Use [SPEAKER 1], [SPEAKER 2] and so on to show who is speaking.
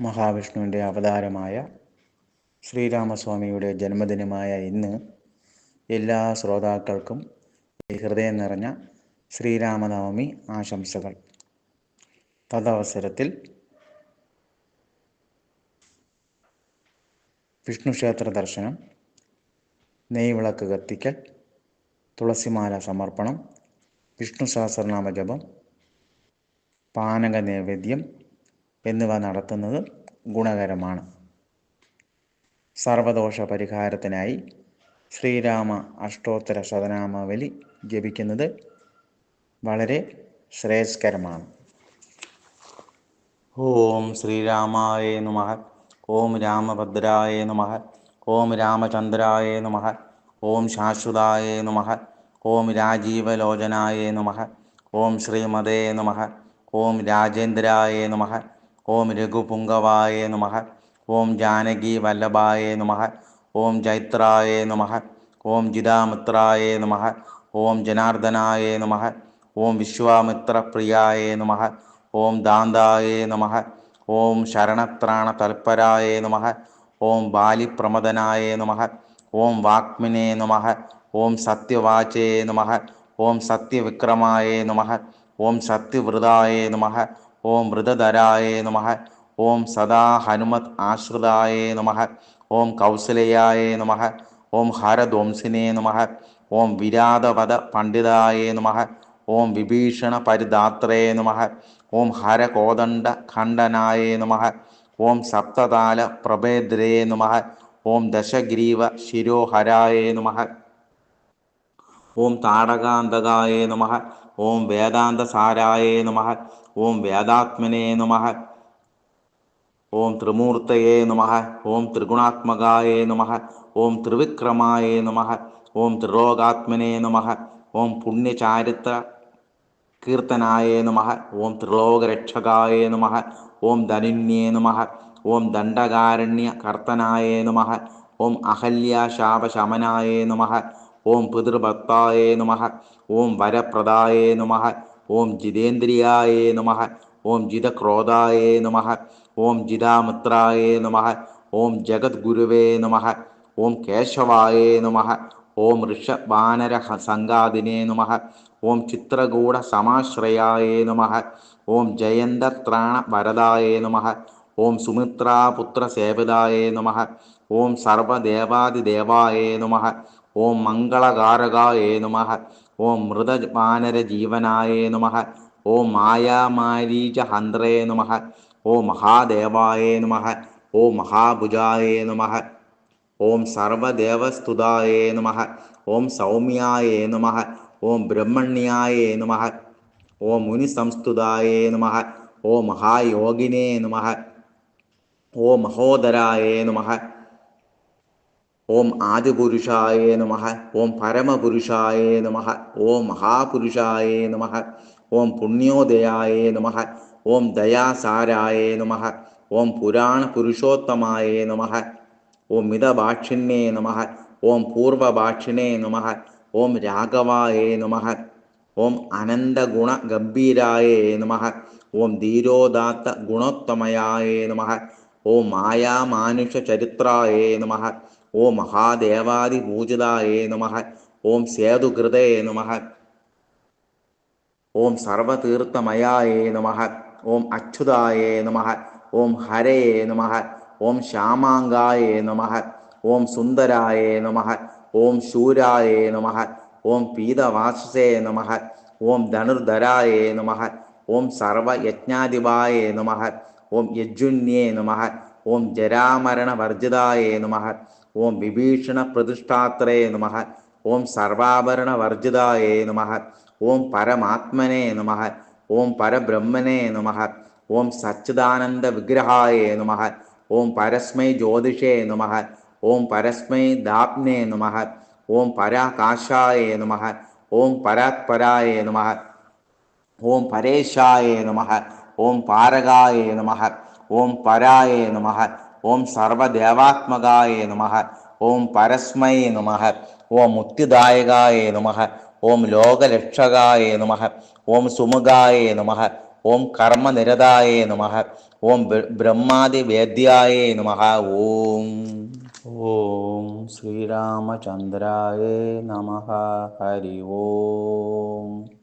[SPEAKER 1] മഹാവിഷ്ണുവിന്റെ അവതാരമായ ശ്രീരാമസ്വാമിയുടെ ജന്മദിനമായ ഇന്ന് എല്ലാ ശ്രോതാക്കൾക്കും ഹൃദയം നിറഞ്ഞ ശ്രീരാമനവമി ആശംസകൾ. തദവസരത്തിൽ വിഷ്ണുക്ഷേത്ര ദർശനം നെയ്വിളക്ക് കത്തിക്കൽ തുളസിമാല സമർപ്പണം വിഷ്ണു സഹസ്രനാമ ജപം പാനക നൈവേദ്യം എന്നിവ നടത്തുന്നത് ഗുണകരമാണ്. സർവദോഷ പരിഹാരത്തിനായി ശ്രീരാമ അഷ്ടോത്തര ശതനാമാവലി ജപിക്കുന്നത് വളരെ ശ്രേയസ്കരമാണ്. ഓം ശ്രീരാമായ നമ. ഓം രാമഭദ്രായ നമ. ഓം രാമചന്ദ്രായ നമ. ഓം ശാശ്വതായ നമ. ഓം രാജീവലോചനായ നമ. ഓം ശ്രീമതേ നമ. ഓം രാജേന്ദ്രായ നമ. ഓം രഘുപുങ്കവായ നമ ഓം ജാനകി വല്ലഭായ നമ ഓം ജൈത്രായ നമ ഓം ജിതാമിത്രായ നമ ഓം ജനാർദ്ദനായ നമ ഓം വിശ്വാമിത്രപ്രിയായ നമ ഓം ദാന്തായ നമ ഓം ശരണത്രാണ തൽപരായ നമ ഓം ബാലിപ്രമദനായ നമ ഓം വാക്മിനേ നമ ഓം സത്യവാചേ നമ ഓം സത്യവിക്രമായ നമ ഓം സത്യവൃതായ നമ ഓം മൃതധരായേ നമ. ഓം സദാ ഹനുമത് ആശ്രിതായ നമ. ഓം കൗസലയായ നമ. ഓം ഹരധ്വംസിനേ നമ. ഓം വിരാതപദ പണ്ഡിതായേ നമ. ഓം വിഭീഷണ പരിദാത്രേ നമ. ഓം ഹരകോദണ്ഡ ഖണ്ഡനായേ നമ. ഓം സപ്തതാല പ്രഭേദ്രേ നമ. ഓം ദശഗ്രീവ ശിരോഹരായേ നമ. ഓം താടകാന്തകായ നമ. ഓം വേദാന്ത സാരായേ നമ ഓം വേദാത്മനേ നമ ഓം ത്രിമൂർത്തയേ നമ ഓം ത്രിഗുണാത്മകായേ നമ ഓം ത്രിവിക്രമായേ നമ ഓം ത്രിലോകാത്മനേ നമ ഓം പുണ്യചാരിത്ര കീർത്തനായേ നമ ഓം ത്രിലോകരക്ഷകായേ നമ ഓം ധനുന്യേ നമ ഓം ദണ്ഡകാരണ്യ കർത്തനായേ നമ ഓം അഹല്യാശാപശമനായ നമ ഓം പിതൃഭക്തായേ നമ ഓം വരപ്രദായേ നമ ഓം ജിതേന്ദ്രിയായേ നമ ഓം ജിതക്രോധായേ നമ ഓം ജിതാമിത്രായേ നമ ഓം ജഗദ്ഗുരുവേ നമ ഓം കേശവായേ നമ ഓം ഋഷവാനര സംഗാദിനേ നമ ഓം ചിത്രകൂട സമാശ്രയായേ നമ ഓം ജയന്തത്രാണ വരദായേ നമ ഓം സുമിത്രാപുത്രസേവിതായ നമ ഓം സർവദേവാദിദേവായേ നമ ഓം മംഗളകാരകായ നമ ഓം മൃതവാനരജീവനായ നമ ഓം മായാമാരീചഹന്ത്രേ നമ ഓം മഹാദേവായ നമ ഓം മഹാഭുജായ നമ ഓം സർവദേവസ്തുതായ നമ ഓം സൗമ്യായ നമ ഓം ബ്രഹ്മണ്യായ നമ ഓം മുനിസംസ്തുതായ നമ ഓം മഹായോഗിനേ നമ ഓം മഹോദരായ നമ ഓം ആദിപുരുഷായേ നമ ഓം പരമപുരുഷായേ നമ ഓം മഹാപുരുഷായേ നമ ഓം പുണ്യോദയായേ നമ ഓം ദയാസാരായേ നമ ഓം പുരാണ പുരുഷോത്തമായ നമ ഓം മിതഭാക്ഷിണ്യേ നമ ഓം പൂർവഭാക്ഷിണേ നമ ഓം രാഘവായ നമ ഓം അനന്തഗുണ ഗംഭീരായ നമ ഓം ധീരോദാത്ത ഗുണോത്തമയായ നമ ഓം മായാമാനുഷ ചരിത്രായ നമ ഓം മഹാദേവാദിപൂജിതായ നമ ഓം സേതുകൃതേ നമ ഓം സർവതീർത്ഥമയായേ നമ ഓം അച്യുതായേ നമ ഓം ഹരയേ നമ ഓം ശ്യാമാങ്കായേ നമ ഓം സുന്ദരായേ നമ ഓം ശൂരായേ നമ ഓം പീതവാസസേ നമ ഓം ധനുർധരായേ നമ ഓം സർവയജ്ഞാധിപായേ നമ ഓം യജുന്യേ നമ ഓം ജരാമരണവർജിതായേ നമ ഓം വിഭീഷണ പ്രതിഷ്ഠാത്രേ നമ ഓം സർവാഭരണവർജിതായ നമ ഓം പരമാത്മനെ നമ ഓം പരബ്രഹ്മനെ നമ ഓം സച്ചിദാനന്ദ വിഗ്രഹായ നമ ഓം പരസ്മൈ ജ്യോതിഷേ നമ ഓം പരസ്മൈ ദാപ്നേ നമ ഓം പരാകാശായ നമ ഓം പരാത്പരായ നമ ഓം സർവദേവാത്മകായ നമ. ഓം പരസ്മയ നമ. ഓം മുക്തിദായകായ നമ. ഓം ലോകരക്ഷകായ നമ. ഓം സുമുഖായ നമ. ഓം കർമ്മനിരതായ നമ. ഓം ബ്രഹ്മാതിവേദ്യായ നമ. ഓം. ഓം ശ്രീരാമചന്ദ്രായ നമ. ഹരി ഓം.